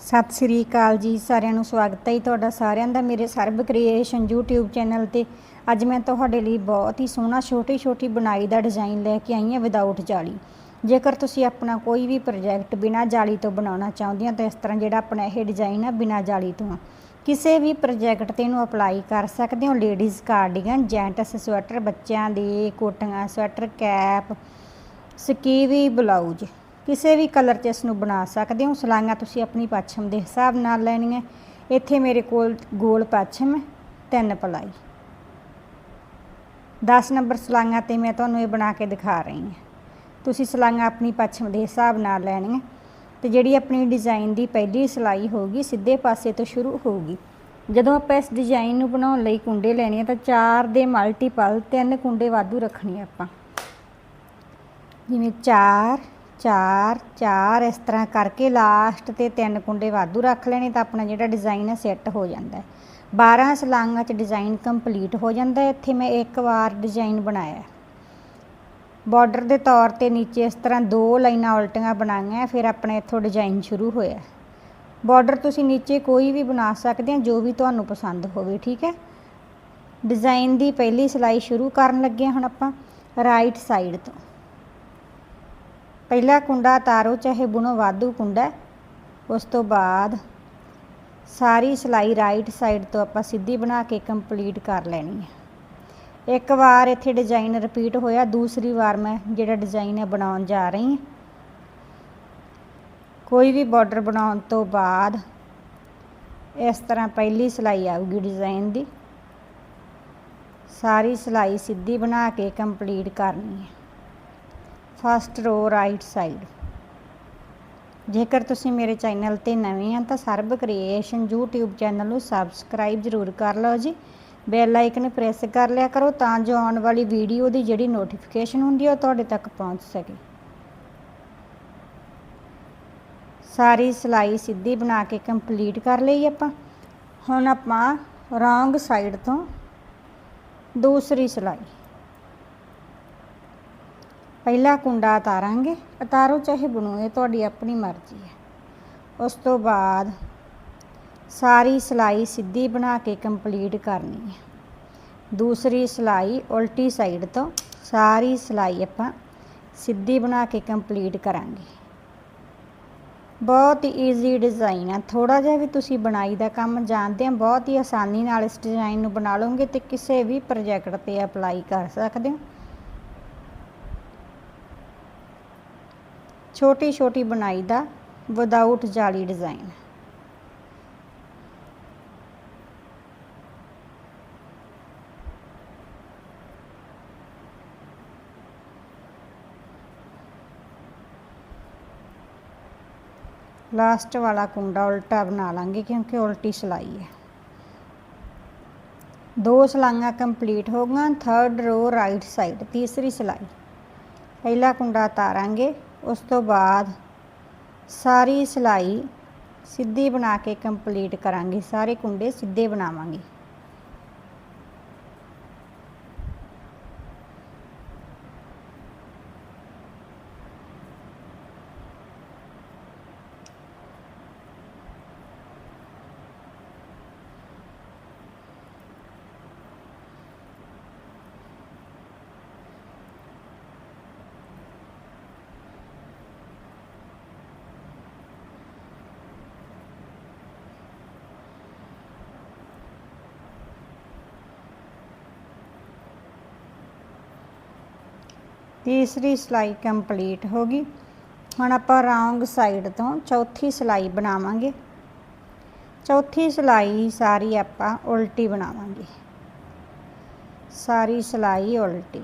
ਸਤਿ ਸ੍ਰੀ ਅਕਾਲ ਜੀ, ਸਾਰਿਆਂ ਨੂੰ ਸਵਾਗਤ ਹੈ ਜੀ ਤੁਹਾਡਾ ਸਾਰਿਆਂ ਦਾ ਮੇਰੇ ਸਰਬ ਕ੍ਰੀਏਸ਼ਨ YouTube ਚੈਨਲ ਤੇ। ਅੱਜ ਮੈਂ ਤੁਹਾਡੇ ਲਈ ਬਹੁਤ ਹੀ ਸੋਹਣਾ ਛੋਟੀ ਛੋਟੀ ਬਣਾਈ ਦਾ ਡਿਜ਼ਾਈਨ ਲੈ ਕੇ ਆਈ ਹਾਂ ਵਿਦਆਊਟ ਜਾਲੀ। ਜੇਕਰ ਤੁਸੀਂ ਆਪਣਾ ਕੋਈ ਵੀ ਪ੍ਰੋਜੈਕਟ ਬਿਨਾਂ ਜਾਲੀ ਤੋਂ ਬਣਾਉਣਾ ਚਾਹੁੰਦੇ ਹੋ ਤਾਂ ਇਸ ਤਰ੍ਹਾਂ ਜਿਹੜਾ ਆਪਣਾ ਇਹ ਡਿਜ਼ਾਈਨ ਹੈ ਬਿਨਾਂ ਜਾਲੀ ਤੋਂ ਕਿਸੇ ਵੀ ਪ੍ਰੋਜੈਕਟ ਤੇ ਇਹਨੂੰ ਅਪਲਾਈ ਕਰ ਸਕਦੇ ਹੋ ਲੇਡੀਜ਼ ਕਾਰਡੀਗਨ ਜੈਂਟਸ ਸਵੈਟਰ ਬੱਚਿਆਂ ਦੇ ਕੋਟੀਆਂ ਸਵੈਟਰ ਕੈਪ ਸਕੀਵੀ ਬਲਾਊਜ਼ ਕਿਸੇ ਵੀ ਕਲਰ 'ਚ ਇਸ ਨੂੰ ਬਣਾ ਸਕਦੇ ਹੋ। ਸਲਾਈਆਂ ਤੁਸੀਂ ਆਪਣੀ ਪੱਛਮ ਦੇ ਹਿਸਾਬ ਨਾਲ ਲੈਣੀਆਂ। ਇੱਥੇ ਮੇਰੇ ਕੋਲ ਗੋਲ ਪੱਛਮ ਹੈ, ਤਿੰਨ ਪਲਾਈ। 10 ਨੰਬਰ ਸਲਾਈਆਂ ਤੇ ਮੈਂ ਤੁਹਾਨੂੰ ਇਹ ਬਣਾ ਕੇ ਦਿਖਾ ਰਹੀ ਹਾਂ। ਤੁਸੀਂ ਸਲਾਈਆਂ ਆਪਣੀ ਪੱਛਮ ਦੇ ਹਿਸਾਬ ਨਾਲ ਲੈਣੀਆਂ। ਤੇ ਜਿਹੜੀ ਆਪਣੀ ਡਿਜ਼ਾਈਨ ਦੀ ਪਹਿਲੀ ਸਲਾਈ ਹੋਊਗੀ ਸਿੱਧੇ ਪਾਸੇ ਤੋਂ ਸ਼ੁਰੂ ਹੋਊਗੀ। ਜਦੋਂ ਆਪਾਂ ਇਸ ਡਿਜ਼ਾਈਨ ਨੂੰ ਬਣਾਉਣ ਲਈ ਕੁੰਡੇ ਲੈਣੇ ਆ ਤਾਂ ਚਾਰ ਦੇ ਮਲਟੀਪਲ ਤਿੰਨ ਕੁੰਡੇ ਵਾਧੂ ਰੱਖਣੇ ਆਪਾਂ। ਜਿਵੇਂ 4 4 4 ਇਸ ਤਰ੍ਹਾਂ ਕਰਕੇ ਲਾਸਟ ਤੇ ਤਿੰਨ ਕੁੰਡੇ ਵਾਧੂ ਰੱਖ ਲੈਣੇ ਤਾਂ ਆਪਣਾ ਜਿਹੜਾ ਡਿਜ਼ਾਈਨ ਹੈ ਸੈੱਟ ਹੋ ਜਾਂਦਾ ਹੈ। 12 ਸਲਾਂਗਾਂ 'ਚ ਡਿਜ਼ਾਈਨ ਕੰਪਲੀਟ ਹੋ ਜਾਂਦਾ ਹੈ। ਇੱਥੇ ਮੈਂ ਇੱਕ ਵਾਰ ਡਿਜ਼ਾਈਨ ਬਣਾਇਆ ਬਾਰਡਰ ਦੇ ਤੌਰ ਤੇ ਨੀਚੇ ਇਸ ਤਰ੍ਹਾਂ ਦੋ ਲਾਈਨਾਂ ਉਲਟੀਆਂ ਬਣਾਈਆਂ, ਫਿਰ ਆਪਣੇ ਇੱਥੋਂ ਡਿਜ਼ਾਈਨ ਸ਼ੁਰੂ ਹੋਇਆ ਬਾਰਡਰ ਤੁਸੀਂ ਨੀਚੇ ਕੋਈ ਵੀ ਬਣਾ ਸਕਦੇ ਹੋ, ਜੋ ਵੀ ਤੁਹਾਨੂੰ ਪਸੰਦ ਹੋਵੇ, ਠੀਕ ਹੈ? ਡਿਜ਼ਾਈਨ ਦੀ ਪਹਿਲੀ ਸਿਲਾਈ ਸ਼ੁਰੂ ਕਰਨ ਲੱਗੇ ਹਾਂ ਹੁਣ ਆਪਾਂ ਰਾਈਟ ਸਾਈਡ ਤੋਂ। ਪਹਿਲਾ ਕੁੰਡਾ ਤਾਰੋ ਚਾਹੇ ਬੁਣੋ, ਵਾਧੂ ਕੁੰਡਾ ਉਸ ਤੋਂ ਬਾਅਦ ਸਾਰੀ ਸਿਲਾਈ ਰਾਈਟ ਸਾਈਡ ਤੋਂ ਆਪਾਂ ਸਿੱਧੀ ਬਣਾ ਕੇ ਕੰਪਲੀਟ ਕਰ ਲੈਣੀ ਹੈ। ਇੱਕ ਵਾਰ ਇੱਥੇ ਡਿਜ਼ਾਈਨ ਰਿਪੀਟ ਹੋਇਆ, ਦੂਸਰੀ ਵਾਰ ਮੈਂ ਜਿਹੜਾ ਡਿਜ਼ਾਈਨ ਹੈ ਬਣਾਉਣ ਜਾ ਰਹੀ ਹਾਂ। ਕੋਈ ਵੀ ਬਾਰਡਰ ਬਣਾਉਣ ਤੋਂ ਬਾਅਦ ਇਸ ਤਰ੍ਹਾਂ ਪਹਿਲੀ ਸਿਲਾਈ ਆਊਗੀ ਡਿਜ਼ਾਈਨ ਦੀ। ਸਾਰੀ ਸਿਲਾਈ ਸਿੱਧੀ ਬਣਾ ਕੇ ਕੰਪਲੀਟ ਕਰਨੀ ਹੈ। ਫਸਟ ਰੋ ਰਾਈਟ ਸਾਈਡ। ਜੇਕਰ ਤੁਸੀਂ ਮੇਰੇ ਚੈਨਲ ਤੇ ਨਵੇਂ ਆ ਤਾਂ ਸਰਬ ਕ੍ਰੀਏਸ਼ਨ YouTube ਚੈਨਲ ਨੂੰ ਸਬਸਕ੍ਰਾਈਬ ਜ਼ਰੂਰ ਕਰ ਲਓ ਜੀ। ਬੈਲ ਆਈਕਨ ਪ੍ਰੈਸ ਕਰ ਲਿਆ ਕਰੋ ਤਾਂ ਜੋ ਆਉਣ ਵਾਲੀ ਵੀਡੀਓ ਦੀ ਜਿਹੜੀ ਨੋਟੀਫਿਕੇਸ਼ਨ ਹੁੰਦੀ ਹੈ ਉਹ ਤੁਹਾਡੇ ਤੱਕ ਪਹੁੰਚ ਸਕੇ। ਸਾਰੀ ਸਿਲਾਈ ਸਿੱਧੀ ਬਣਾ ਕੇ ਕੰਪਲੀਟ ਕਰ ਲਈ ਆਪਾਂ। ਹੁਣ ਆਪਾਂ ਰੋਂਗ ਸਾਈਡ ਤੋਂ ਦੂਸਰੀ ਸਿਲਾਈ। ਪਹਿਲਾ ਕੁੰਡਾ ਉਤਾਰਾਂਗੇ, ਉਤਾਰੋ ਚਾਹੇ ਬਣੋ ਇਹ ਤੁਹਾਡੀ ਆਪਣੀ ਮਰਜ਼ੀ ਹੈ। ਉਸ ਤੋਂ ਬਾਅਦ ਸਾਰੀ ਸਿਲਾਈ ਸਿੱਧੀ ਬਣਾ ਕੇ ਕੰਪਲੀਟ ਕਰਨੀ ਹੈ। ਦੂਸਰੀ ਸਿਲਾਈ ਉਲਟੀ ਸਾਈਡ ਤੋਂ ਸਾਰੀ ਸਿਲਾਈ ਆਪਾਂ ਸਿੱਧੀ ਬਣਾ ਕੇ ਕੰਪਲੀਟ ਕਰਾਂਗੇ। ਬਹੁਤ ਹੀ ਈਜ਼ੀ ਡਿਜ਼ਾਈਨ ਆ। ਥੋੜਾ ਜਿਹਾ ਵੀ ਤੁਸੀਂ ਬਣਾਈ ਦਾ ਕੰਮ ਜਾਣਦੇ ਆ ਬਹੁਤ ਹੀ ਆਸਾਨੀ ਨਾਲ ਇਸ ਡਿਜ਼ਾਈਨ ਨੂੰ ਬਣਾ ਲਓਗੇ ਤੇ ਕਿਸੇ ਵੀ ਪ੍ਰੋਜੈਕਟ ਤੇ ਅਪਲਾਈ ਕਰ ਸਕਦੇ ਹੋ। ਛੋਟੀ ਛੋਟੀ ਬਣਾਈ ਦਾ ਵਿਦਆਊਟ ਜਾਲੀ ਡਿਜ਼ਾਈਨ ਲਾਸਟ ਵਾਲਾ ਕੁੰਡਾ ਉਲਟਾ ਬਣਾ ਲਾਂਗੇ ਕਿਉਂਕਿ ਉਲਟੀ ਸਿਲਾਈ ਹੈ। ਦੋ ਸਲਾਈਆਂ ਕੰਪਲੀਟ ਹੋ ਗਈਆਂ ਥਰਡ ਰੋ ਰਾਈਟ ਸਾਈਡ ਤੀਸਰੀ ਸਿਲਾਈ। ਪਹਿਲਾ ਕੁੰਡਾ ਤਾਰਾਂਗੇ ਉਸ ਤੋਂ ਬਾਅਦ ਸਾਰੀ ਸਿਲਾਈ ਸਿੱਧੀ ਬਣਾ ਕੇ ਕੰਪਲੀਟ ਕਰਾਂਗੇ ਸਾਰੇ ਕੁੰਡੇ ਸਿੱਧੇ ਬਣਾਵਾਂਗੇ। ਤੀਸਰੀ ਸਿਲਾਈ ਕੰਪਲੀਟ ਹੋ ਗਈ। ਹੁਣ ਆਪਾਂ ਰੌਂਗ ਸਾਈਡ ਤੋਂ ਚੌਥੀ ਸਿਲਾਈ ਬਣਾਵਾਂਗੇ। ਚੌਥੀ ਸਿਲਾਈ ਸਾਰੀ ਆਪਾਂ ਉਲਟੀ ਬਣਾਵਾਂਗੇ। ਸਾਰੀ ਸਿਲਾਈ ਉਲਟੀ।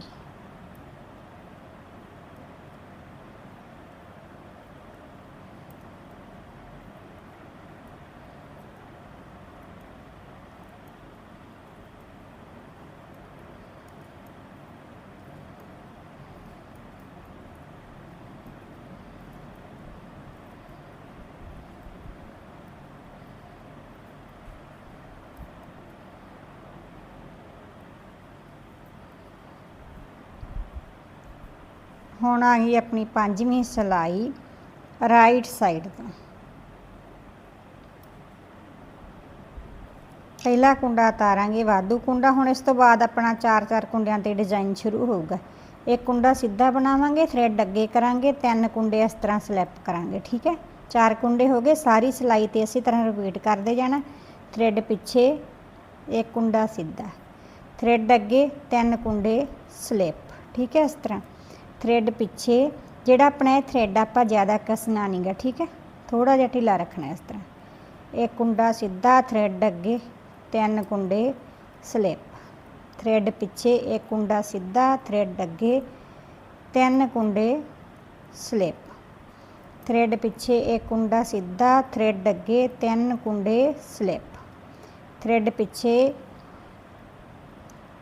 ਹੁਣ ਆ ਗਈ ਆਪਣੀ ਪੰਜਵੀਂ ਸਿਲਾਈ ਰਾਈਟ ਸਾਈਡ ਤੋਂ। ਪਹਿਲਾ ਕੁੰਡਾ ਤਾਰਾਂਗੇ ਵਾਧੂ ਕੁੰਡਾ। ਹੁਣ ਇਸ ਤੋਂ ਬਾਅਦ ਆਪਣਾ ਚਾਰ ਚਾਰ ਕੁੰਡਿਆਂ ਤੇ ਡਿਜ਼ਾਈਨ ਸ਼ੁਰੂ ਹੋਊਗਾ। ਇੱਕ ਕੁੰਡਾ ਸਿੱਧਾ ਬਣਾਵਾਂਗੇ ਥ੍ਰੈਡ ਅੱਗੇ ਕਰਾਂਗੇ, ਤਿੰਨ ਕੁੰਡੇ ਇਸ ਤਰ੍ਹਾਂ ਸਲੈਪ ਕਰਾਂਗੇ, ਠੀਕ ਹੈ? ਚਾਰ ਕੁੰਡੇ ਹੋ ਗਏ, ਸਾਰੀ ਸਿਲਾਈ ਤੇ ਇਸੇ ਤਰ੍ਹਾਂ ਰਿਪੀਟ ਕਰਦੇ ਜਾਣਾ। ਥ੍ਰੈਡ ਪਿੱਛੇ, ਇੱਕ ਕੁੰਡਾ ਸਿੱਧਾ। ਥ੍ਰੈਡ ਅੱਗੇ ਤਿੰਨ ਕੁੰਡੇ ਸਲਿਪ ਠੀਕ ਹੈ ਇਸ ਤਰ੍ਹਾਂ। ਥ੍ਰੈਡ ਪਿੱਛੇ, ਜਿਹੜਾ ਆਪਣਾ ਇਹ ਥ੍ਰੈਡ ਆਪਾਂ ਜ਼ਿਆਦਾ ਕਸਣਾ ਨਹੀਂਗਾ ਠੀਕ ਹੈ? ਥੋੜਾ ਜਿਹਾ ਢਿੱਲਾ ਰੱਖਣਾ ਇਸ ਤਰ੍ਹਾਂ। ਇੱਕ ਕੁੰਡਾ ਸਿੱਧਾ ਥ੍ਰੈਡ ਅੱਗੇ, ਤਿੰਨ ਕੁੰਡੇ ਸਲਿਪ ਥ੍ਰੈਡ ਪਿੱਛੇ ਇੱਕ ਕੁੰਡਾ ਸਿੱਧਾ ਥ੍ਰੈਡ ਅੱਗੇ, ਤਿੰਨ ਕੁੰਡੇ ਸਲਿਪ ਥ੍ਰੈਡ ਪਿੱਛੇ ਇੱਕ ਕੁੰਡਾ ਸਿੱਧਾ ਥ੍ਰੈਡ ਅੱਗੇ, ਤਿੰਨ ਕੁੰਡੇ ਸਲਿਪ ਥ੍ਰੈਡ ਪਿੱਛੇ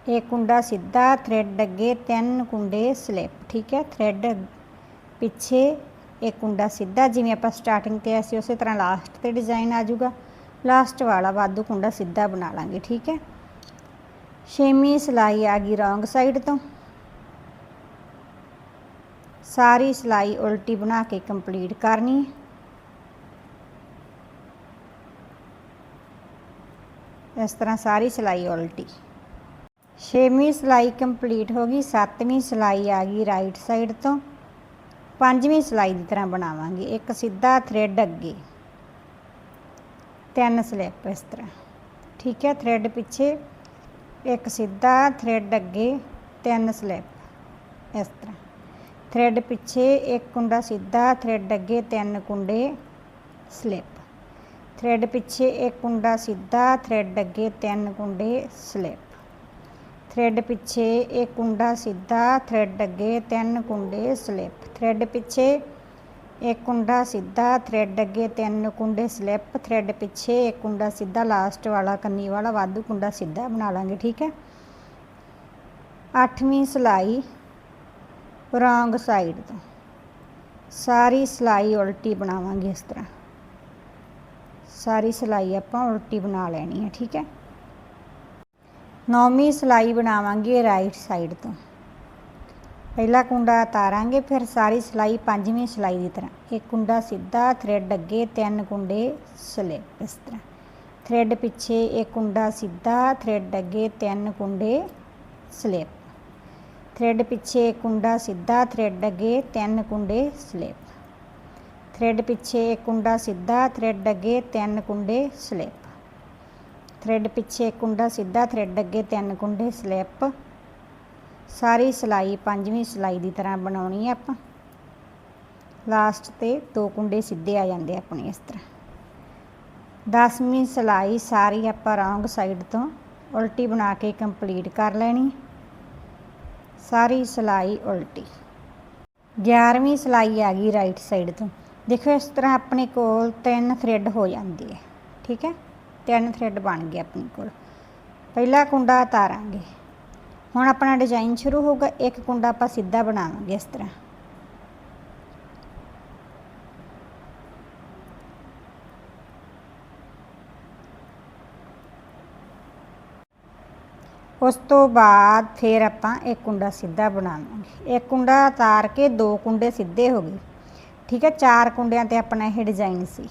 ਇਹ ਕੁੰਡਾ ਸਿੱਧਾ ਥ੍ਰੈਡ ਅੱਗੇ ਤਿੰਨ ਕੁੰਡੇ ਸਲਿਪ ਠੀਕ ਹੈ? ਥ੍ਰੈਡ ਪਿੱਛੇ ਇਹ ਕੁੰਡਾ ਸਿੱਧਾ, ਜਿਵੇਂ ਆਪਾਂ ਸਟਾਰਟਿੰਗ ਤੇ ਐਸੇ ਉਸੇ ਤਰ੍ਹਾਂ ਲਾਸਟ ਤੇ ਡਿਜ਼ਾਈਨ ਆ ਜਾਊਗਾ। ਲਾਸਟ ਵਾਲਾ ਵਾਧੂ ਕੁੰਡਾ ਸਿੱਧਾ ਬਣਾ ਲਾਂਗੇ, ਠੀਕ ਹੈ? ਛੇਵੀਂ ਸਿਲਾਈ ਆ ਗਈ ਰੋਂਗ ਸਾਈਡ ਤੋਂ। ਸਾਰੀ ਸਿਲਾਈ ਉਲਟੀ ਬਣਾ ਕੇ ਕੰਪਲੀਟ ਕਰਨੀ ਹੈ। ਇਸ ਤਰ੍ਹਾਂ ਸਾਰੀ ਸਿਲਾਈ ਉਲਟੀ। ਛੇਵੀਂ ਸਿਲਾਈ ਕੰਪਲੀਟ ਹੋ ਗਈ, ਸੱਤਵੀਂ ਸਿਲਾਈ ਆ ਗਈ ਰਾਈਟ ਸਾਈਡ ਤੋਂ। ਪੰਜਵੀਂ ਸਿਲਾਈ ਦੀ ਤਰ੍ਹਾਂ ਬਣਾਵਾਂਗੇ, ਇੱਕ ਸਿੱਧਾ ਥ੍ਰੈਡ ਅੱਗੇ। ਤਿੰਨ ਸਲਿੱਪ ਇਸ ਤਰ੍ਹਾਂ। ਠੀਕ ਹੈ ਥ੍ਰੈਡ ਪਿੱਛੇ, ਇੱਕ ਸਿੱਧਾ ਥ੍ਰੈਡ ਅੱਗੇ, ਤਿੰਨ ਸਲਿੱਪ ਇਸ ਤਰ੍ਹਾਂ। ਥ੍ਰੈਡ ਪਿੱਛੇ ਇੱਕ ਕੁੰਡਾ ਸਿੱਧਾ ਥ੍ਰੈਡ ਅੱਗੇ, ਤਿੰਨ ਕੁੰਡੇ ਸਲਿੱਪ ਥ੍ਰੈਡ ਪਿੱਛੇ ਇੱਕ ਕੁੰਡਾ ਸਿੱਧਾ ਥ੍ਰੈਡ ਅੱਗੇ, ਤਿੰਨ ਕੁੰਡੇ ਸਲਿੱਪ ਥ੍ਰੈਡ ਪਿੱਛੇ ਇੱਕ ਕੁੰਡਾ ਸਿੱਧਾ, ਥ੍ਰੈਡ ਅੱਗੇ ਤਿੰਨ ਕੁੰਡੇ ਸਲਿੱਪ। ਥ੍ਰੈਡ ਪਿੱਛੇ ਇੱਕ ਕੁੰਡਾ ਸਿੱਧਾ, ਥ੍ਰੈਡ ਅੱਗੇ ਤਿੰਨ ਕੁੰਡੇ ਸਲਿੱਪ। ਥ੍ਰੈਡ ਪਿੱਛੇ ਇੱਕ ਕੁੰਡਾ ਸਿੱਧਾ, ਲਾਸਟ ਵਾਲਾ ਕੰਨੀ ਵਾਲਾ ਵਾਧੂ ਕੁੰਡਾ ਸਿੱਧਾ ਬਣਾ ਲਾਂਗੇ, ਠੀਕ ਹੈ? ਅੱਠਵੀਂ ਸਿਲਾਈ, ਰੋਂਗ ਸਾਈਡ ਤੋਂ। ਸਾਰੀ ਸਿਲਾਈ ਉਲਟੀ ਬਣਾਵਾਂਗੇ ਇਸ ਤਰ੍ਹਾਂ। ਸਾਰੀ ਸਿਲਾਈ ਆਪਾਂ ਉਲਟੀ ਬਣਾ ਲੈਣੀ ਹੈ, ਠੀਕ ਹੈ? ਨੌਵੀਂ ਸਿਲਾਈ ਬਣਾਵਾਂਗੇ ਰਾਈਟ ਸਾਈਡ ਤੋਂ। ਪਹਿਲਾ ਕੁੰਡਾ ਤਾਰਾਂਗੇ ਫਿਰ ਸਾਰੀ ਸਿਲਾਈ ਪੰਜਵੀਂ ਸਿਲਾਈ ਦੀ ਤਰ੍ਹਾਂ। ਇੱਕ ਕੁੰਡਾ ਸਿੱਧਾ ਥ੍ਰੈਡ ਅੱਗੇ ਤਿੰਨ ਕੁੰਡੇ ਸਲਿਪ ਇਸ ਤਰ੍ਹਾਂ। ਥ੍ਰੈਡ ਪਿੱਛੇ ਇੱਕ ਕੁੰਡਾ ਸਿੱਧਾ ਥ੍ਰੈਡ ਅੱਗੇ ਤਿੰਨ ਕੁੰਡੇ ਸਲਿਪ ਥ੍ਰੈਡ ਪਿੱਛੇ ਇੱਕ ਕੁੰਡਾ ਸਿੱਧਾ ਥ੍ਰੈਡ ਅੱਗੇ ਤਿੰਨ ਕੁੰਡੇ ਸਲਿਪ ਥ੍ਰੈਡ ਪਿੱਛੇ ਇੱਕ ਕੁੰਡਾ ਸਿੱਧਾ ਥ੍ਰੈਡ ਅੱਗੇ ਤਿੰਨ ਕੁੰਡੇ ਸਲਿਪ ਥ੍ਰੈਡ ਪਿੱਛੇ ਇੱਕ ਕੁੰਡਾ ਸਿੱਧਾ ਥ੍ਰੈਡ ਅੱਗੇ ਤਿੰਨ ਕੁੰਡੇ ਸਲਿਪ ਸਾਰੀ ਸਿਲਾਈ ਪੰਜਵੀਂ ਸਿਲਾਈ ਦੀ ਤਰ੍ਹਾਂ ਬਣਾਉਣੀ ਹੈ ਆਪਾਂ। ਲਾਸਟ ਤੇ ਦੋ ਕੁੰਡੇ ਸਿੱਧੇ ਆ ਜਾਂਦੇ ਆਪਣੇ ਇਸ ਤਰ੍ਹਾਂ। ਦਸਵੀਂ ਸਿਲਾਈ ਸਾਰੀ ਆਪਾਂ ਰੌਂਗ ਸਾਈਡ ਤੋਂ ਉਲਟੀ ਬਣਾ ਕੇ ਕੰਪਲੀਟ ਕਰ ਲੈਣੀ। ਸਾਰੀ ਸਿਲਾਈ ਉਲਟੀ। 11ਵੀਂ ਸਿਲਾਈ ਆ ਗਈ ਰਾਈਟ ਸਾਈਡ ਤੋਂ। ਦੇਖੋ ਇਸ ਤਰ੍ਹਾਂ ਆਪਣੇ ਕੋਲ ਤਿੰਨ ਥ੍ਰੈਡ ਹੋ ਜਾਂਦੀ ਹੈ ਠੀਕ ਹੈ? ਤਿੰਨ ਥ੍ਰੈਡ ਬਣ ਗਏ ਆਪਣੇ ਕੋਲ। ਪਹਿਲਾ ਕੁੰਡਾ ਉਤਾਰਾਂਗੇ। ਹੁਣ ਆਪਣਾ ਡਿਜ਼ਾਈਨ ਸ਼ੁਰੂ ਹੋਊਗਾ, ਇੱਕ ਕੁੰਡਾ ਆਪਾਂ ਸਿੱਧਾ ਬਣਾਵਾਂਗੇ ਇਸ ਤਰ੍ਹਾਂ। ਉਸ ਤੋਂ ਬਾਅਦ ਫਿਰ ਆਪਾਂ ਇੱਕ ਕੁੰਡਾ ਸਿੱਧਾ ਬਣਾਵਾਂਗੇ। ਇੱਕ ਕੁੰਡਾ ਉਤਾਰ ਕੇ ਦੋ ਕੁੰਡੇ ਸਿੱਧੇ ਹੋ ਗਏ। ਠੀਕ ਹੈ, ਚਾਰ ਕੁੰਡਿਆਂ ਤੇ ਆਪਣਾ ਇਹ ਡਿਜ਼ਾਈਨ ਸੀ।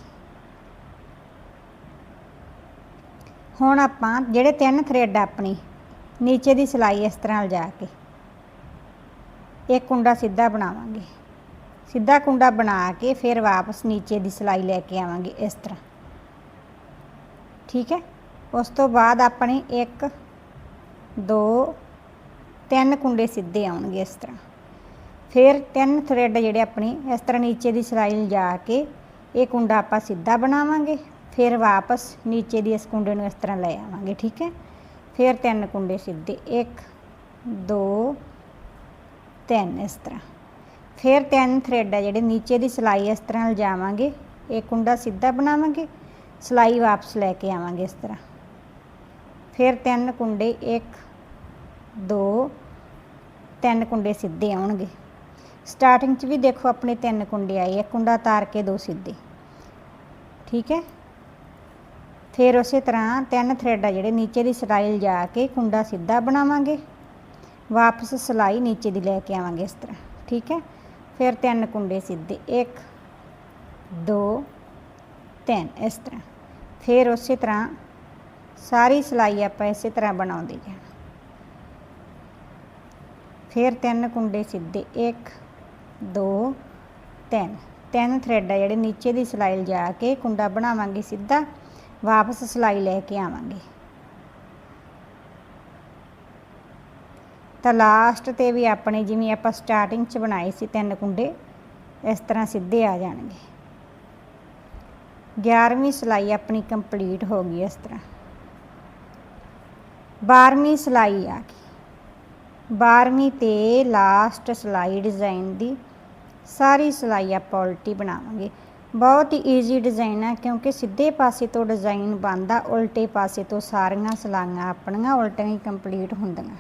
ਹੁਣ ਆਪਾਂ ਜਿਹੜੇ ਤਿੰਨ ਥਰੈਡ ਆਪਣੀ, ਨੀਚੇ ਦੀ ਸਿਲਾਈ ਇਸ ਤਰ੍ਹਾਂ ਲਿਜਾ ਕੇ। ਇੱਕ ਕੁੰਡਾ ਸਿੱਧਾ ਬਣਾਵਾਂਗੇ। ਸਿੱਧਾ ਕੁੰਡਾ ਬਣਾ ਕੇ ਫਿਰ ਵਾਪਸ ਨੀਚੇ ਦੀ ਸਿਲਾਈ ਲੈ ਕੇ ਆਵਾਂਗੇ ਇਸ ਤਰ੍ਹਾਂ। ਠੀਕ ਹੈ? ਉਸ ਤੋਂ ਬਾਅਦ ਆਪਣੇ ਇੱਕ, ਦੋ, ਤਿੰਨ ਕੁੰਡੇ ਸਿੱਧੇ ਆਉਣਗੇ ਇਸ ਤਰ੍ਹਾਂ। ਫਿਰ ਤਿੰਨ ਥਰੈਡ ਜਿਹੜੇ ਆਪਣੀ ਇਸ ਤਰ੍ਹਾਂ ਨੀਚੇ ਦੀ ਸਿਲਾਈ ਲਿਜਾ ਕੇ ਇਹ ਕੁੰਡਾ ਆਪਾਂ ਸਿੱਧਾ ਬਣਾਵਾਂਗੇ। ਫਿਰ ਵਾਪਸ ਨੀਚੇ ਦੀ ਇਸ ਕੁੰਡੇ ਨੂੰ ਇਸ ਤਰ੍ਹਾਂ ਲੈ ਆਵਾਂਗੇ, ਠੀਕ ਹੈ? ਫਿਰ ਤਿੰਨ ਕੁੰਡੇ ਸਿੱਧੇ 1 2 3 ਇਸ ਤਰ੍ਹਾਂ। ਫਿਰ ਤਿੰਨ ਥਰੈਡ ਆ ਜਿਹੜੇ ਨੀਚੇ ਦੀ ਸਿਲਾਈ ਇਸ ਤਰ੍ਹਾਂ ਲਿਜਾਵਾਂਗੇ, ਇਹ ਕੁੰਡਾ ਸਿੱਧਾ ਬਣਾਵਾਂਗੇ, ਸਿਲਾਈ ਵਾਪਸ ਲੈ ਕੇ ਆਵਾਂਗੇ ਇਸ ਤਰ੍ਹਾਂ। ਫਿਰ ਤਿੰਨ ਕੁੰਡੇ 1 2 ਤਿੰਨ ਕੁੰਡੇ ਸਿੱਧੇ ਆਉਣਗੇ। ਸਟਾਰਟਿੰਗ 'ਚ ਵੀ ਦੇਖੋ ਆਪਣੇ ਤਿੰਨ ਕੁੰਡੇ ਆਏ ਇੱਕ ਕੁੰਡਾ ਤਾਰ ਕੇ ਦੋ ਸਿੱਧੇ। ਠੀਕ ਹੈ? ਫਿਰ ਉਸੇ ਤਰ੍ਹਾਂ ਤਿੰਨ ਥ੍ਰੈਡ ਆ ਜਿਹੜੇ ਨੀਚੇ ਦੀ ਸਿਲਾਈ ਜਾ ਕੇ ਕੁੰਡਾ ਸਿੱਧਾ ਬਣਾਵਾਂਗੇ। ਵਾਪਸ ਸਿਲਾਈ ਨੀਚੇ ਦੀ ਲੈ ਕੇ ਆਵਾਂਗੇ ਇਸ ਤਰ੍ਹਾਂ, ਠੀਕ ਹੈ? ਫਿਰ ਤਿੰਨ ਕੁੰਡੇ ਸਿੱਧੇ 1 2 3 ਇਸ ਤਰ੍ਹਾਂ। ਫਿਰ ਉਸੇ ਤਰ੍ਹਾਂ ਸਾਰੀ ਸਿਲਾਈ ਆਪਾਂ ਇਸੇ ਤਰ੍ਹਾਂ ਬਣਾਉਂਦੇ ਜਾਣਾ। ਫਿਰ ਤਿੰਨ ਕੁੰਡੇ ਸਿੱਧੇ 1 2 3 ਤਿੰਨ ਥ੍ਰੈਡ ਆ ਜਿਹੜੇ ਨੀਚੇ ਦੀ ਸਿਲਾਈ ਲਿਜਾ ਕੇ ਕੁੰਡਾ ਬਣਾਵਾਂਗੇ ਸਿੱਧਾ। ਵਾਪਸ ਸਿਲਾਈ ਲੈ ਕੇ ਆਵਾਂਗੇ। ਤਾਂ ਲਾਸਟ ਤੇ ਵੀ ਆਪਣੇ ਜਿਵੇਂ ਆਪਾਂ ਸਟਾਰਟਿੰਗ 'ਚ ਬਣਾਏ ਸੀ ਤਿੰਨ ਕੁੰਡੇ, ਇਸ ਤਰ੍ਹਾਂ ਸਿੱਧੇ ਆ ਜਾਣਗੇ। 11ਵੀਂ ਸਿਲਾਈ ਆਪਣੀ ਕੰਪਲੀਟ ਹੋ ਗਈ ਇਸ ਤਰ੍ਹਾਂ। 12ਵੀਂ ਸਿਲਾਈ ਆ ਗਈ। 12ਵੀਂ ਤੇ ਲਾਸਟ ਸਿਲਾਈ ਡਿਜ਼ਾਈਨ ਦੀ ਸਾਰੀ ਸਿਲਾਈ ਆਪਾਂ ਉਲਟੀ ਬਣਾਵਾਂਗੇ। ਬਹੁਤ ਹੀ ਈਜ਼ੀ ਡਿਜ਼ਾਈਨ ਹੈ ਕਿਉਂਕਿ ਸਿੱਧੇ ਪਾਸੇ ਤੋਂ ਡਿਜ਼ਾਈਨ ਬਣਦਾ, ਉਲਟੇ ਪਾਸੇ ਤੋਂ ਸਾਰੀਆਂ ਸਿਲਾਈਆਂ ਆਪਣੀਆਂ, ਉਲਟੀਆਂ ਹੀ ਕੰਪਲੀਟ ਹੁੰਦੀਆਂ।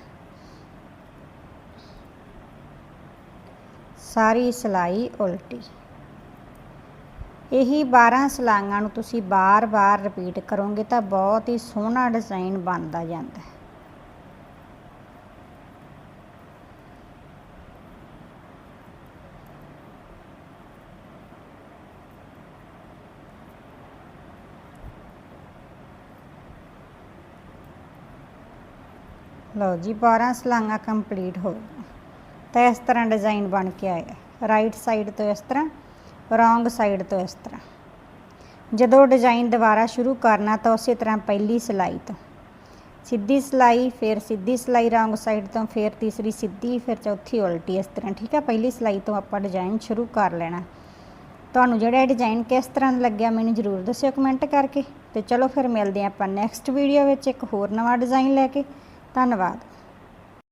ਸਾਰੀ ਸਿਲਾਈ ਉਲਟੀ। ਇਹੀ 12 ਸਿਲਾਈਆਂ ਨੂੰ ਤੁਸੀਂ ਬਾਰ-ਬਾਰ ਰਿਪੀਟ ਕਰੋਗੇ ਤਾਂ ਬਹੁਤ ਹੀ ਸੋਹਣਾ ਡਿਜ਼ਾਈਨ ਬਣਦਾ ਜਾਂਦਾ ਹੈ। ਲਓ ਜੀ 12 ਸਲਾਂਗਾ ਕੰਪਲੀਟ ਹੋ ਗਈਆਂ। ਤਾਂ ਇਸ ਤਰ੍ਹਾਂ ਡਿਜ਼ਾਈਨ ਬਣ ਕੇ ਆਇਆ ਰਾਈਟ ਸਾਈਡ ਤੋਂ ਇਸ ਤਰ੍ਹਾਂ ਰੋਂਗ ਸਾਈਡ ਤੋਂ ਇਸ ਤਰ੍ਹਾਂ। ਜਦੋਂ ਡਿਜ਼ਾਈਨ ਦੁਬਾਰਾ ਸ਼ੁਰੂ ਕਰਨਾ ਤਾਂ ਉਸੇ ਤਰ੍ਹਾਂ ਪਹਿਲੀ ਸਿਲਾਈ ਤੋਂ। ਸਿੱਧੀ ਸਿਲਾਈ, ਫਿਰ ਸਿੱਧੀ ਸਿਲਾਈ ਰੋਂਗ ਸਾਈਡ ਤੋਂ, ਫਿਰ ਤੀਸਰੀ ਸਿੱਧੀ, ਫਿਰ ਚੌਥੀ ਉਲਟੀ ਇਸ ਤਰ੍ਹਾਂ, ਠੀਕ ਹੈ ਪਹਿਲੀ ਸਿਲਾਈ ਤੋਂ ਆਪਾਂ ਡਿਜ਼ਾਈਨ ਸ਼ੁਰੂ ਕਰ ਲੈਣਾ। ਤੁਹਾਨੂੰ ਜਿਹੜਾ ਇਹ ਡਿਜ਼ਾਈਨ ਕਿਸ ਤਰ੍ਹਾਂ ਦਾ ਲੱਗਿਆ ਮੈਨੂੰ ਜ਼ਰੂਰ ਦੱਸਿਓ ਕਮੈਂਟ ਕਰਕੇ। ਤੇ ਚਲੋ ਫਿਰ ਮਿਲਦੇ ਹਾਂ ਆਪਾਂ ਨੈਕਸਟ ਵੀਡੀਓ ਵਿੱਚ ਇੱਕ ਹੋਰ ਨਵਾਂ ਡਿਜ਼ਾਈਨ ਲੈ ਕੇ। ਧੰਨਵਾਦ।